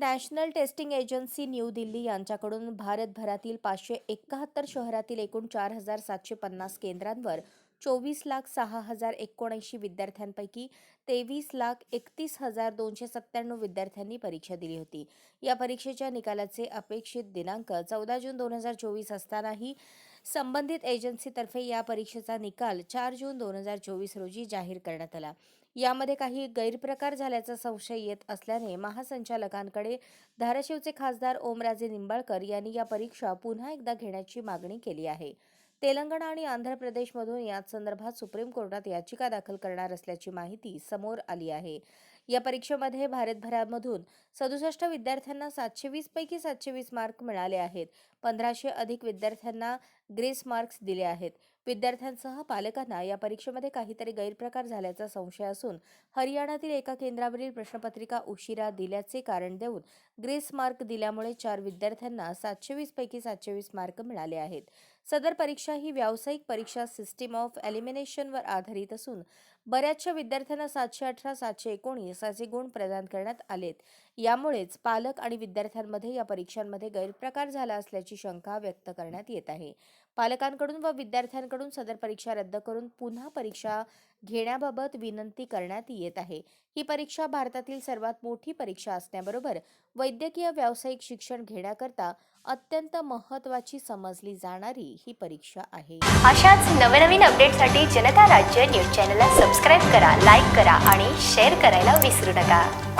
National testing agency new Delhi यांच्याकडून भारतभरातील पाचशे एकाहत्तर शहरातील एकूण चार हजार सातशे पन्नास केंद्रांवर चोवीस लाख सहा हजार एकोणऐंशी विद्यार्थ्यांपैकी तेवीस लाख एकतीस हजार दोनशे सत्त्याण्णव विद्यार्थ्यांनी परीक्षा दिली होती. या परीक्षेच्या निकालाचे अपेक्षित दिनांक चौदा जून दोन हजार चोवीस असतानाही संबंधित एजन्सीतर्फे या परीक्षेचा निकाल चार जून दोन हजार चोवीस रोजी जाहीर करण्यात आला. यामध्ये काही गैरप्रकार झाल्याचा संशय येत असल्याने महासंचालकांकडे धाराशिवचे खासदार ओमराजे निंबाळकर यांनी या परीक्षा पुन्हा एकदा घेण्याची मागणी केली आहे. तेलंगणा आणि आंध्र प्रदेशमधून याच संदर्भात सुप्रीम कोर्टात याचिका दाखल करणार असल्याची माहिती समोर आली आहे. या परीक्षेमध्ये भारतभरामधून सदुसष्ट विद्यार्थ्यांना सातशे वीस पैकी सातशे वीस मार्क मिळाले आहेत. पंधराशे अधिक विद्यार्थ्यांना ग्रेस मार्क्स दिले आहेत. विद्यार्थ्यांसह पालकांना या परीक्षेमध्ये काहीतरी गैरप्रकार झाल्याचा संशय असून हरियाणातील एका केंद्रावरील प्रश्नपत्रिका उशिरा दिल्याचे कारण देऊन ग्रेस मार्क दिल्यामुळे चार विद्यार्थ्यांना सातशे वीस पैकी सातशे वीस मार्क मिळाले आहेत. सदर परीक्षा ही व्यावसायिक परीक्षा सिस्टीम ऑफ एलिमिनेशनवर आधारित असून बऱ्याचशा विद्यार्थ्यांना सातशे अठरा सातशे एकोणीस असे गुण प्रदान करण्यात आलेत. यामुळेच पालक आणि विद्यार्थ्यांमध्ये या परीक्षांमध्ये गैरप्रकार झाला असल्याची शंका व्यक्त करण्यात येत आहे. पालकांकडून व विद्यार्थ्यांकडून सदर परीक्षा रद्द करून पुन्हा परीक्षा घेण्याबाबत विनंती करण्यात येत आहे. ही परीक्षा भारतातील सर्वात मोठी परीक्षा असण्याबरोबर वैद्यकीय व्यावसायिक शिक्षण घेण्याकरता अत्यंत महत्त्वाची समजली जाणारी ही परीक्षा आहे. अशाच नवनवीन अपडेटसाठी जनता राज्य न्यूज चॅनलला सबस्क्राईब करा लाईक करा आणि शेअर करायला विसरू नका.